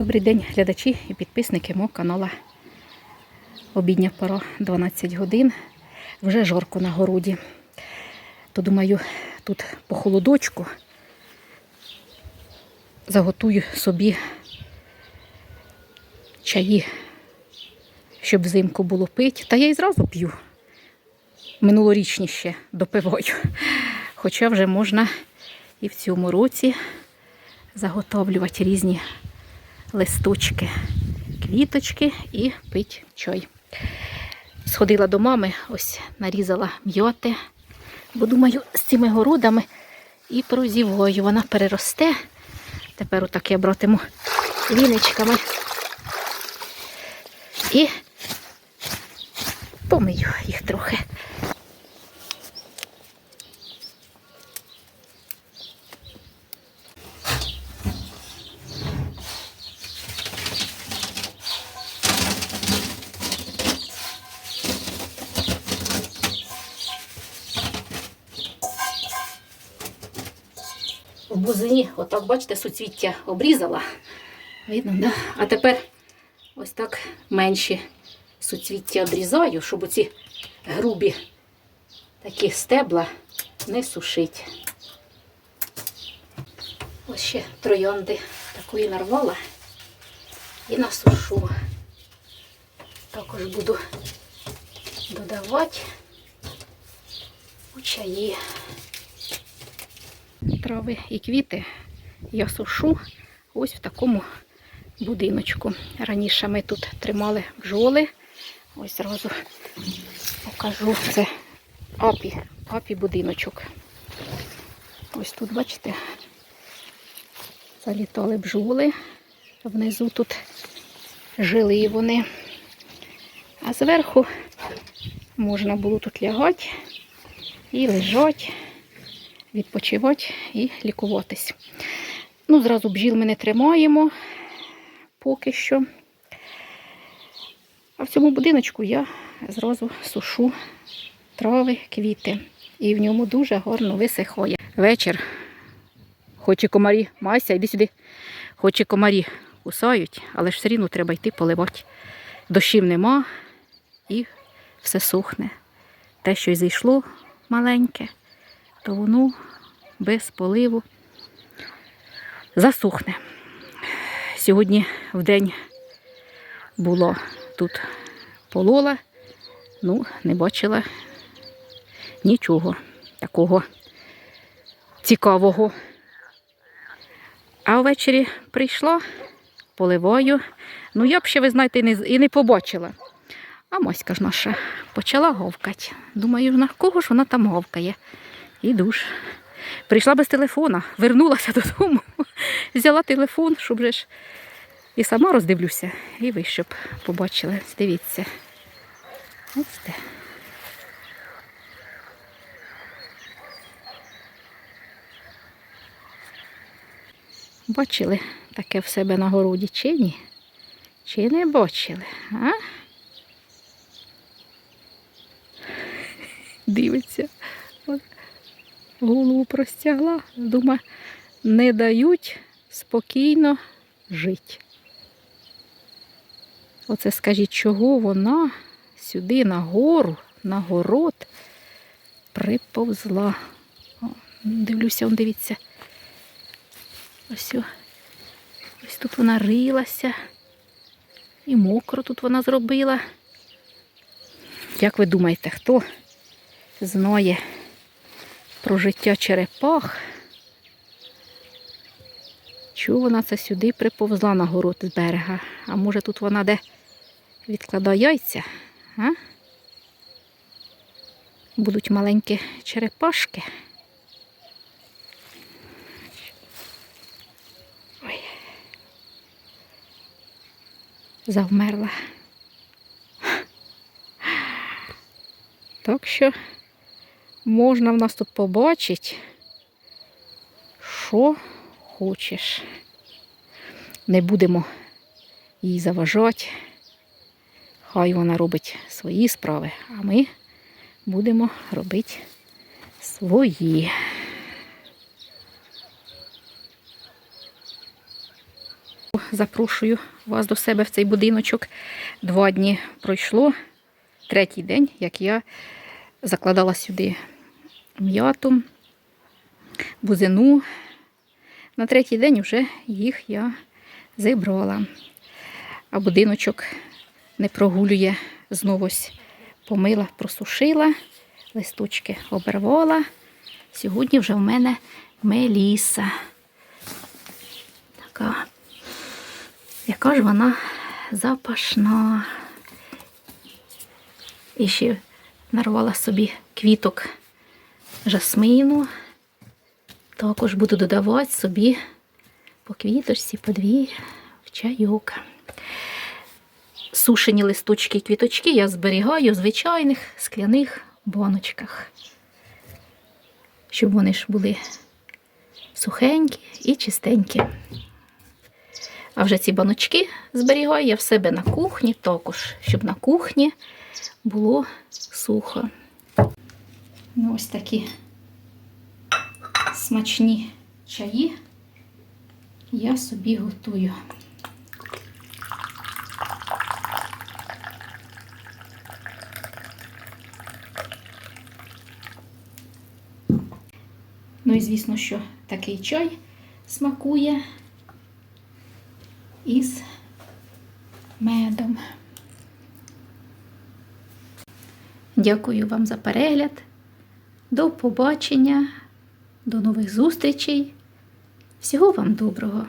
Добрий день, глядачі і підписники мого каналу. Обідня пора 12 годин. Вже жарко на городі. То думаю, тут по холодочку заготую собі чаї, щоб взимку було пити. Та я і зразу п'ю. Минулорічні ще допиваю. Хоча вже можна і в цьому році заготовлювати різні листочки, квіточки і пить чай. Сходила до мами, ось нарізала м'йоти, бо думаю, з цими городами і прозівою вона переросте. Тепер отак я братиму віничками і помию їх трохи. В бузині, отак, бачите, суцвіття обрізала. Видно, да? А тепер ось так менші суцвіття обрізаю, щоб оці грубі такі стебла не сушить. Ось ще троянди такої нарвала і насушу. Також буду додавати у чаї трави і квіти я сушу ось в такому будиночку. Раніше ми тут тримали бджоли. Ось зразу покажу. Це апі, апі будиночок. Ось тут, бачите, залітали бджоли. Внизу тут жили вони. А зверху можна було тут лягати і лежати відпочивати і лікуватись. Ну, зразу бджіл ми не тримаємо поки що. А в цьому будиночку я зразу сушу трави, квіти. І в ньому дуже гарно висихає. Вечір. Хоч і комарі, Мася, йди сюди. Хоч і комарі кусають, але ж все рівно треба йти поливати. Дощів нема і все сухне. Те, що й зійшло маленьке, то воно без поливу засухне. Сьогодні в день було тут полола, ну, не бачила нічого такого цікавого. А ввечері прийшла, поливаю. Ну, я б ще, ви знаєте, і не побачила. А моська ж наша почала говкати. Думаю, на кого ж вона там говкає? І душ. Прийшла без телефона, вернулася додому, взяла телефон, щоб же ж і сама роздивлюся, і ви щоб побачили. Дивіться. Ось те. Бачили таке в себе на городі чи ні? Чи не бачили? А? Дивиться. Голову простягла, думаю, не дають спокійно жити. Оце скажіть, чого вона сюди на гору, на город приповзла. О, дивлюся, он дивіться. Ось, ось тут вона рилася. І мокро тут вона зробила. Як ви думаєте, хто знає? Про життя черепах. Чого вона це сюди приповзла на город з берега? А може тут вона де відкладає яйця? А? Будуть маленькі черепашки. Ой. Завмерла. Так що можна в нас тут побачити, що хочеш. Не будемо їй заважати. Хай вона робить свої справи, а ми будемо робити свої. запрошую вас до себе в цей будиночок. Два дні пройшло. Третій день, як я закладала сюди м'яту, бузину. На третій день вже їх я зібрала. А будиночок не прогулює. Знову помила, просушила, листочки обервала. Сьогодні вже в мене меліса. Така, яка ж вона запашна. І ще нарвала собі квіток жасмину. Також буду додавати собі по квіточці, по дві в чайок. Сушені листочки і квіточки я зберігаю в звичайних скляних баночках, щоб вони ж були сухенькі і чистенькі. А вже ці баночки зберігаю я в себе на кухні також, щоб на кухні було сухо. Ну, ось такі смачні чаї я собі готую. Ну і звісно, що такий чай смакує із медом. Дякую вам за перегляд. До побачення, до нових зустрічей. Всього вам доброго!